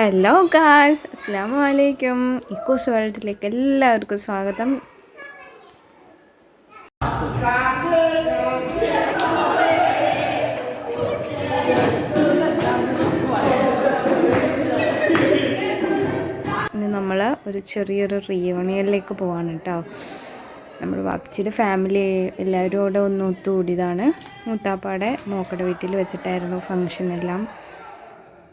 Hello guys അസ്സാം വലൈക്കും echoes വേൾഡിലേക്ക് എല്ലാവർക്കും സ്വാഗതം. ഇന്ന് നമ്മൾ ഒരു ചെറിയൊരു റീവണിയലിലേക്ക് പോവാണ് കേട്ടോ നമ്മൾ വാപ്പിച്ചിയുടെ ഫാമിലി എല്ലാവരും കൂടെ ഒന്ന് ഒത്തുകൂടിയതാണ്. മൂത്താപ്പാടെ മോക്കടെ വീട്ടിൽ വെച്ചിട്ടായിരുന്നു ഫങ്ഷൻ എല്ലാം.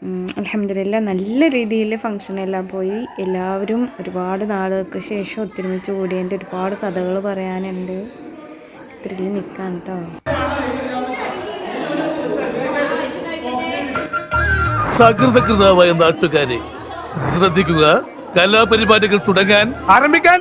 അലഹമില്ല നല്ല രീതിയിൽ ഫങ്ഷനെല്ലാം പോയി. എല്ലാവരും ഒരുപാട് നാളുകൾക്ക് ശേഷം ഒത്തൊരുമിച്ച് കൂടിയതിന്റെ ഒരുപാട് കഥകൾ പറയാനുണ്ട്. ത്രില്ല് നിൽക്കാൻ കേട്ടോ സകൃതകൃതാവായ നാട്ടുകാരെ ശ്രദ്ധിക്കുക കലാപരിപാടികൾ തുടങ്ങാൻ ആരംഭിക്കാൻ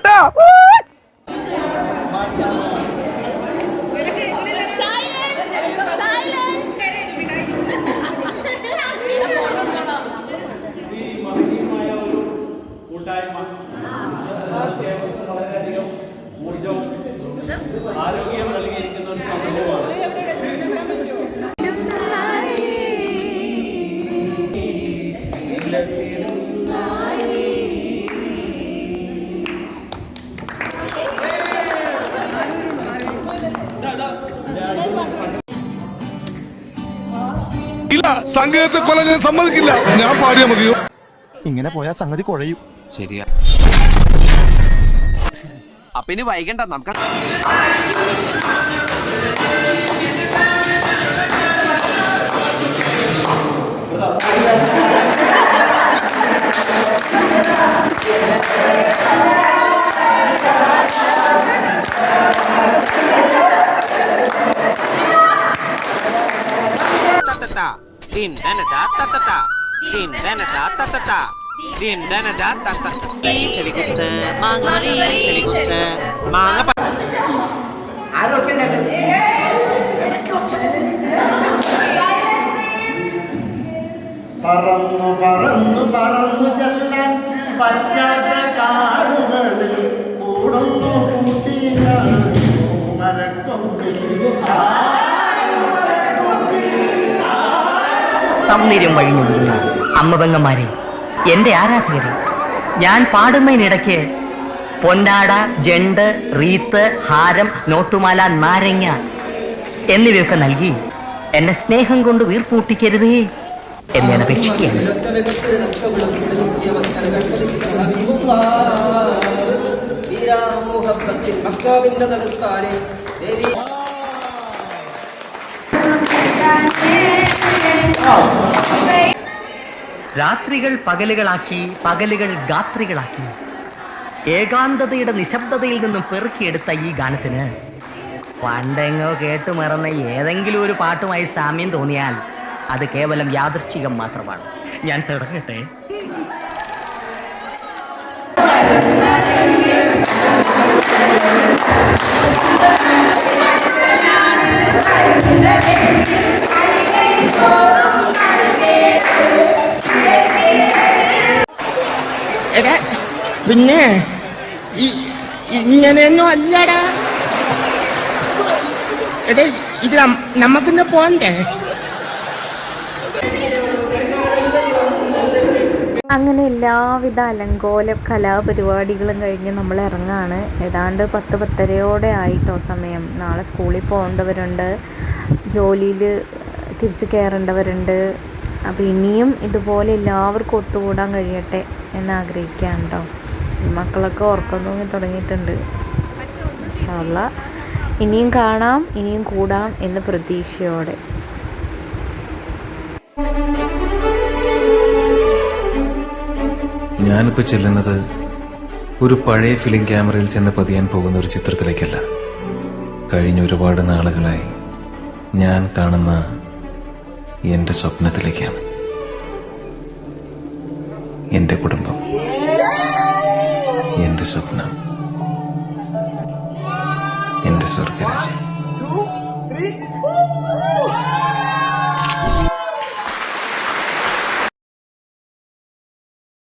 ഇല്ല സംഗീതത്തെ കൊല ഞാൻ സമ്മതിക്കില്ല. ഞാൻ പാടിയാ മതിയോ? ഇങ്ങനെ പോയാ സംഗതി കുഴയും. ശരിയാ. അപ്പൊ ഇനി വൈകണ്ട നമുക്ക് Ta-ta-ta. Din dana da ta-ta-ta. Din dana da ta-ta-ta. Din-da-na-da, ta-ta-ta. Helicopter, മാങ്ങാടി, helicopter, മാങ്ങ പ- പറന്നു പറന്നു പറന്നു ചെല്ലാൻ പറ്റാത്ത കാടുകളിൽ കൂടുന്നു സൗന്ദര്യം വഴിഞ്ഞൊഴുകുന്ന അമ്മപെങ്ങന്മാരെ എന്റെ ആരാധകരെ ഞാൻ പാടുന്നതിനിടയ്ക്ക് പൊന്നാട ജണ്ട് റീത്ത് ഹാരം നോട്ടുമാല നാരങ്ങ എന്നിവയൊക്കെ നൽകി എന്നെ സ്നേഹം കൊണ്ട് വീർപ്പൂട്ടിക്കരുതേ എന്ന് ഞാൻ അപേക്ഷിക്കുകയാണ്. രാത്രികൾ പകലുകളാക്കി പകലുകൾ ഗാത്രികളാക്കി. ഏകാന്തതയുടെ നിശബ്ദതയിൽ നിന്നും പെറുക്കിയെടുത്ത ഈ ഗാനത്തിന് പണ്ടെങ്ങോ കേട്ടു മറന്ന ഏതെങ്കിലും ഒരു പാട്ടുമായി സാമ്യം തോന്നിയാൽ അത് കേവലം യാദൃശ്ചികം മാത്രമാണ്. ഞാൻ തുടങ്ങട്ടെ. എടാ പിന്നെ ഇങ്ങനെയൊന്നും അല്ലടാ. എടാ ഇത് നമുക്കിന്ന് പോണ്ടേ? അങ്ങനെ എല്ലാവിധ അലങ്കോല കലാപരിപാടികളും കഴിഞ്ഞ് നമ്മൾ ഇറങ്ങാണ്. ഏതാണ്ട് പത്ത് പത്തരയോടെ ആയിട്ടോ സമയം. നാളെ സ്കൂളിൽ പോകേണ്ടവരുണ്ട്. ജോലിയിൽ തിരിച്ച് കയറേണ്ടവരുണ്ട്. അപ്പോൾ ഇനിയും ഇതുപോലെ എല്ലാവർക്കും ഒത്തുകൂടാൻ കഴിയട്ടെ എന്ന് ആഗ്രഹിക്കുകയാണ് കേട്ടോ. മക്കളൊക്കെ ഉറക്കം തൂങ്ങി തുടങ്ങിയിട്ടുണ്ട്. ഇൻഷാല്ല ഇനിയും കാണാം ഇനിയും കൂടാം എന്ന പ്രതീക്ഷയോടെ. ഞാനിപ്പോ ചെല്ലുന്നത് ഒരു പഴയ ഫിലിം ക്യാമറയിൽ ചെന്ന് പതിയാൻ പോകുന്ന ഒരു ചിത്രത്തിലേക്കല്ല. കഴിഞ്ഞ ഒരുപാട് നാളുകളായി ഞാൻ കാണുന്ന എന്റെ സ്വപ്നത്തിലേക്കാണ്. എന്റെ കുടുംബം. സ്വപ്നം എന്റെ സ്വർഗരാജ്യം